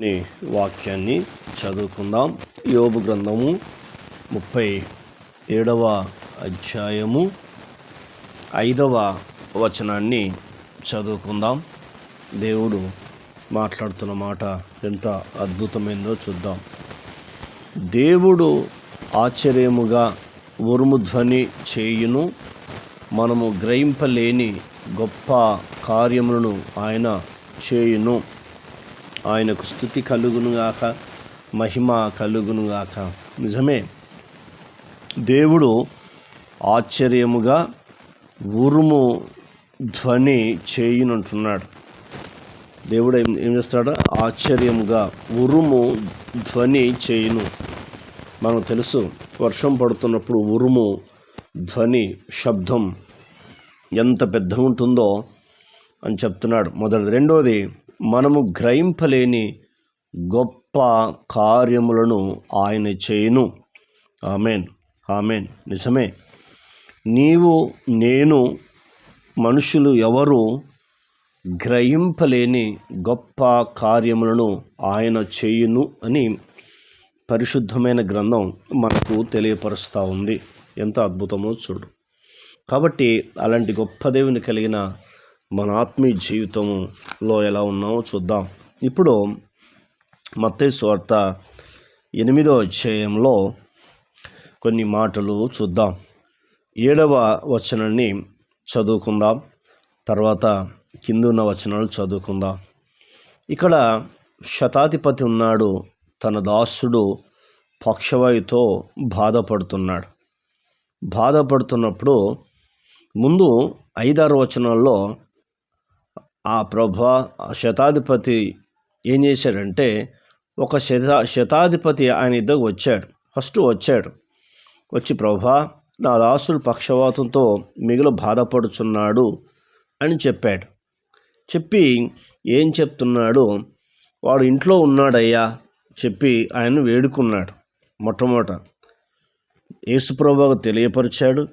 ని వాక్యాన్ని చదువుకుందాం. యోబు గ్రంథము ముప్పై ఏడవ అధ్యాయము ఐదవ వచనాన్ని చదువుకుందాం. దేవుడు మాట్లాడుతున్న మాట ఎంత అద్భుతమైందో చూద్దాం. దేవుడు ఆశ్చర్యముగా ఉరుముధ్వని చేయును మనము గ్రహింపలేని గొప్ప కార్యములను ఆయన చేయును. ఆయనకు స్థుతి కలుగునుగాక మహిమ కలుగునుగాక. నిజమే దేవుడు ఆశ్చర్యముగా ఉరుము ధ్వని చేయునంటున్నాడు. దేవుడు ఏం ఏం చేస్తాడు? ఆశ్చర్యముగా ఉరుము ధ్వని చేయును. మనకు తెలుసు వర్షం పడుతున్నప్పుడు ఉరుము ధ్వని శబ్దం ఎంత పెద్ద ఉంటుందో అని చెప్తున్నాడు. మొదటిది. రెండోది మనము గ్రహింపలేని గొప్ప కార్యములను ఆయన చేయును. ఆమెన్. ఆమెన్. నిజమే. నీవు నేను మనుషులు ఎవరు గ్రహింపలేని గొప్ప కార్యములను ఆయన చేయును అని పరిశుద్ధమైన గ్రంథం మనకు తెలియపరుస్తూ ఉంది. ఎంత అద్భుతమో చూడు. కాబట్టి అలాంటి గొప్ప దేవుని కలిగిన మన ఆత్మీయ జీవితంలో ఎలా ఉన్నామో చూద్దాం. ఇప్పుడు మత్తయి వార్త ఎనిమిదో అధ్యాయంలో కొన్ని మాటలు చూద్దాం. ఏడవ వచనాన్ని చదువుకుందాం. తర్వాత కిందున్న వచనాలు చదువుకుందాం. ఇక్కడ శతాధిపతి ఉన్నాడు తన దాసుడు పక్షవాయుతో బాధపడుతున్నాడు. బాధపడుతున్నప్పుడు ముందు ఐదారు వచనాల్లో ఆ ప్రభా ఆ శతాధిపతి ఏం చేశాడంటే ఒక శతా శతాధిపతి ఆయన ఇద్దరు వచ్చాడు ఫస్ట్ వచ్చాడు. వచ్చి ప్రభా నా దాసుడు పక్షవాతంతో మిగులు బాధపడుచున్నాడు అని చెప్పాడు. చెప్పి ఏం చెప్తున్నాడు? వాడు ఇంట్లో ఉన్నాడయ్యా చెప్పి ఆయన వేడుకున్నాడు మొట్టమొదట. యేసుప్రభాకు తెలియపరిచాడు.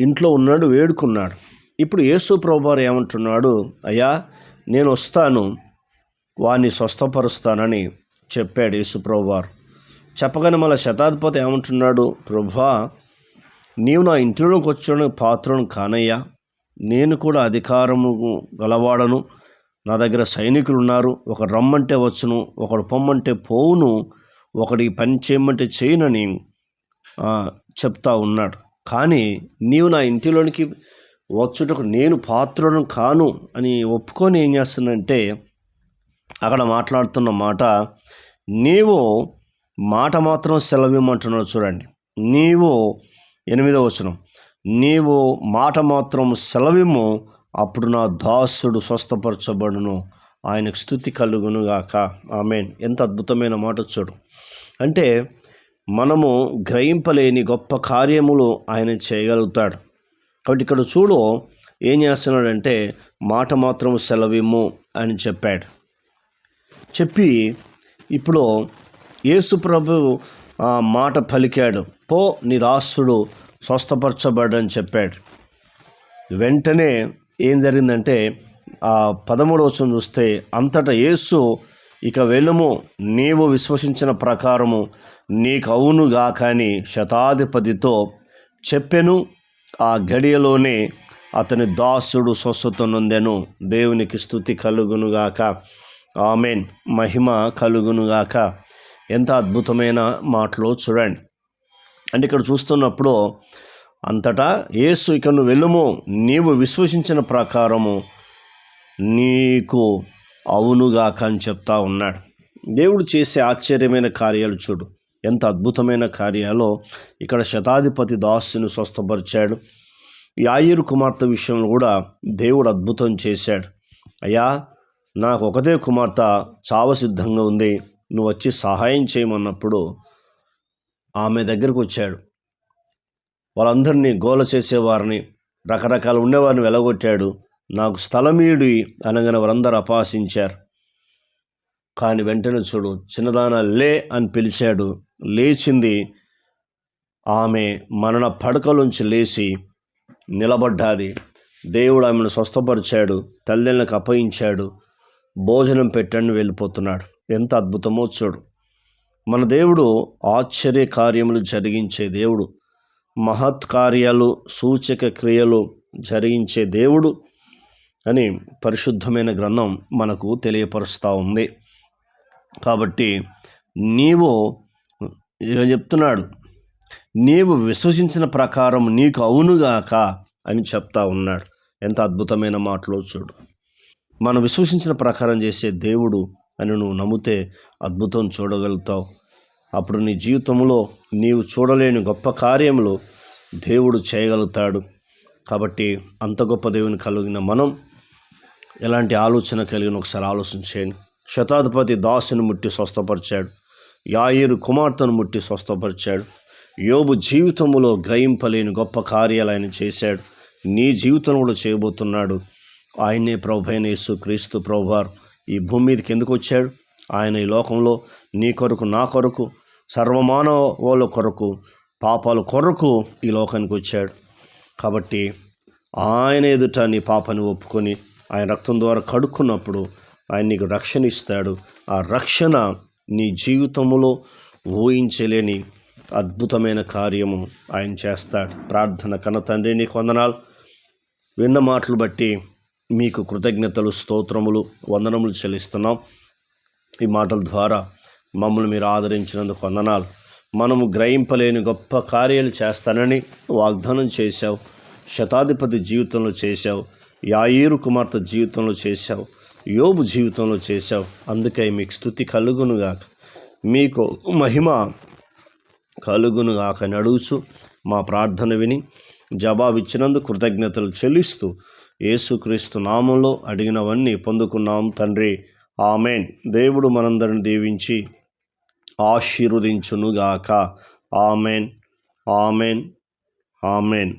ఇంట్లో ఉన్నాడు వేడుకున్నాడు. ఇప్పుడు యేసుప్రభు ఏమంటున్నాడు? అయ్యా నేను వస్తాను. వాణ్ణి స్వస్థపరుస్తానని చెప్పాడు యేసుప్రభువారు చెప్పగానే మళ్ళీ శతాధిపతి ఏమంటున్నాడు? ప్రభా నీవు నా ఇంట్లోకి వచ్చిన పాత్రను కానయ్యా. నేను కూడా అధికారము గలవాడను. నా దగ్గర సైనికులు ఉన్నారు ఒక రమ్మంటే వచ్చును ఒకడు పొమ్మంటే పోవును ఒకడి పని చేయమంటే చేయనని చెప్తా ఉన్నాడు. కానీ నీవు నా ఇంటిలోనికి వచ్చుటకు నేను పాత్రను కాను అని ఒప్పుకొని ఏం చేస్తుందంటే అక్కడ మాట్లాడుతున్న మాట నీవు మాట మాత్రం సెలవిమ్మంటున్నావు చూడండి. నీవు ఎనిమిదో వచనం నీవు మాట మాత్రం సెలవిమ్ము అప్పుడు నా దాసుడు స్వస్థపరచబడును. ఆయనకు స్థుతి కలుగునుగాక. ఆమెన్. ఎంత అద్భుతమైన మాట చూడు. అంటే మనము గ్రహింపలేని గొప్ప కార్యములు ఆయన చేయగలుగుతాడు. కాబట్టి ఇక్కడ చూడు ఏం చేస్తున్నాడంటే మాట మాత్రం సెలవిమ్ము అని చెప్పాడు. చెప్పి ఇప్పుడు యేసు ప్రభు ఆ మాట పలికాడు. పో నీ దాసుడు స్వస్థపరచబడని చెప్పాడు. వెంటనే ఏం జరిగిందంటే ఆ పదమూడు వచ్చిన చూస్తే అంతటా యేసు ఇక వెళ్ళము నీవు విశ్వసించిన ప్రకారము నీకు అవునుగా కానీ శతాధిపతితో చెప్పెను. ఆ గడియలోనే అతని దాసుడు స్వస్థత నొందెను. దేవునికి స్థుతి కలుగునుగాక. ఆమెన్. మహిమ కలుగునుగాక. ఎంత అద్భుతమైన మాటలు చూడండి. అంటే ఇక్కడ చూస్తున్నప్పుడు అంతటా ఏసు ఇక నువ్వు వెళ్ళుము. నీవు విశ్వసించిన ప్రకారము నీకు అవునుగాక అని చెప్తా ఉన్నాడు. దేవుడు చేసే ఆశ్చర్యమైన కార్యాలు చూడు. ఎంత అద్భుతమైన కార్యాలో ఇక్కడ శతాధిపతి దాసుని స్వస్థపరిచాడు. యాయిరు కుమార్తె విషయంలో కూడా దేవుడు అద్భుతం చేశాడు. అయ్యా నాకు ఒకదే కుమార్తె చావసిద్ధంగా ఉంది. నువ్వు వచ్చి సహాయం చేయమన్నప్పుడు ఆమె దగ్గరకు వచ్చాడు. వాళ్ళందరినీ గోల చేసేవారిని రకరకాల ఉండేవారిని వెలగొట్టాడు. నాకు స్థలమీడి అనగానే వారందరూ అపాసించారు కానీ వెంటనే చూడు చిన్నదాన లే అని పిలిచాడు. లేచింది. ఆమె మరణ పడకలోంచి లేచి నిలబడ్డాది. దేవుడు ఆమెను స్వస్థపరిచాడు తల్లిదండ్రులకు అప్పగించాడు భోజనం పెట్టండి వెళ్ళిపోతున్నాడు. ఎంత అద్భుతమో చూడు. మన దేవుడు ఆశ్చర్య కార్యములు జరిగించే దేవుడు. మహత్ కార్యాలు సూచక క్రియలు జరిగించే దేవుడు అని పరిశుద్ధమైన గ్రంథం మనకు తెలియపరుస్తూ ఉంది. కాబట్టి నీవు చెప్తున్నాడు. నీవు విశ్వసించిన ప్రకారం నీకు అవునుగాక అని చెప్తా ఉన్నాడు. ఎంత అద్భుతమైన మాటలో చూడు. మనం విశ్వసించిన ప్రకారం చేసే దేవుడు అని నువ్వు నమ్మితే అద్భుతం చూడగలుగుతావు. అప్పుడు నీ జీవితంలో నీవు చూడలేని గొప్ప కార్యములు దేవుడు చేయగలుగుతాడు. కాబట్టి అంత గొప్ప దేవుని కలిగిన మనం ఎలాంటి ఆలోచన కలిగిన ఒకసారి ఆలోచన చేయండి. శతాధిపతి దాసుని ముట్టి స్వస్థపరిచాడు. యాయిరు కుమార్తెను ముట్టి స్వస్థపరిచాడు. యోబు జీవితంలో గ్రహింపలేని గొప్ప కార్యాలు ఆయన చేశాడు. నీ జీవితం కూడా చేయబోతున్నాడు. ఆయనే ప్రభైన యేసు క్రీస్తు ప్రభువారు. ఈ భూమి మీదకి ఎందుకు వచ్చాడు? ఆయన ఈ లోకంలో నీ కొరకు నా కొరకు సర్వమానవుల కొరకు పాపాల కొరకు ఈ లోకానికి వచ్చాడు. కాబట్టి ఆయన ఎదుట నీ పాపని ఒప్పుకొని ఆయన రక్తం ద్వారా కడుక్కున్నప్పుడు ఆయన నీకు రక్షణ ఇస్తాడు. ఆ రక్షణ నీ జీవితంలో ఊహించలేని అద్భుతమైన కార్యము ఆయన చేస్తాడు. ప్రార్థన కన్న తండ్రి నీకు వందనాలు. విన్న మాటలు బట్టి మీకు కృతజ్ఞతలు స్తోత్రములు వందనములు చెల్లిస్తున్నాం. ఈ మాటల ద్వారా మమ్మల్ని మీరు ఆదరించినందుకు వందనాలు. మనము గ్రహింపలేని గొప్ప కార్యాలు చేస్తానని వాగ్దానం చేశావు. శతాధిపతి జీవితంలో చేశావు. యాయేరు కుమార్తె జీవితంలో చేశావు. యోబు జీవితంలో చేశావు. అందుకే మీకు స్థుతి కలుగునుగాక మీకు మహిమ కలుగునుగాక నడుచు మా ప్రార్థన విని జవాబిచ్చినందుకు కృతజ్ఞతలు చెల్లిస్తూ యేసుక్రీస్తు నామంలో అడిగినవన్నీ పొందుకున్నాం తండ్రి. ఆమెన్. దేవుడు మనందరిని దీవించి ఆశీర్వదించునుగాక ఆమెన్. ఆమెన్. ఆమెన్.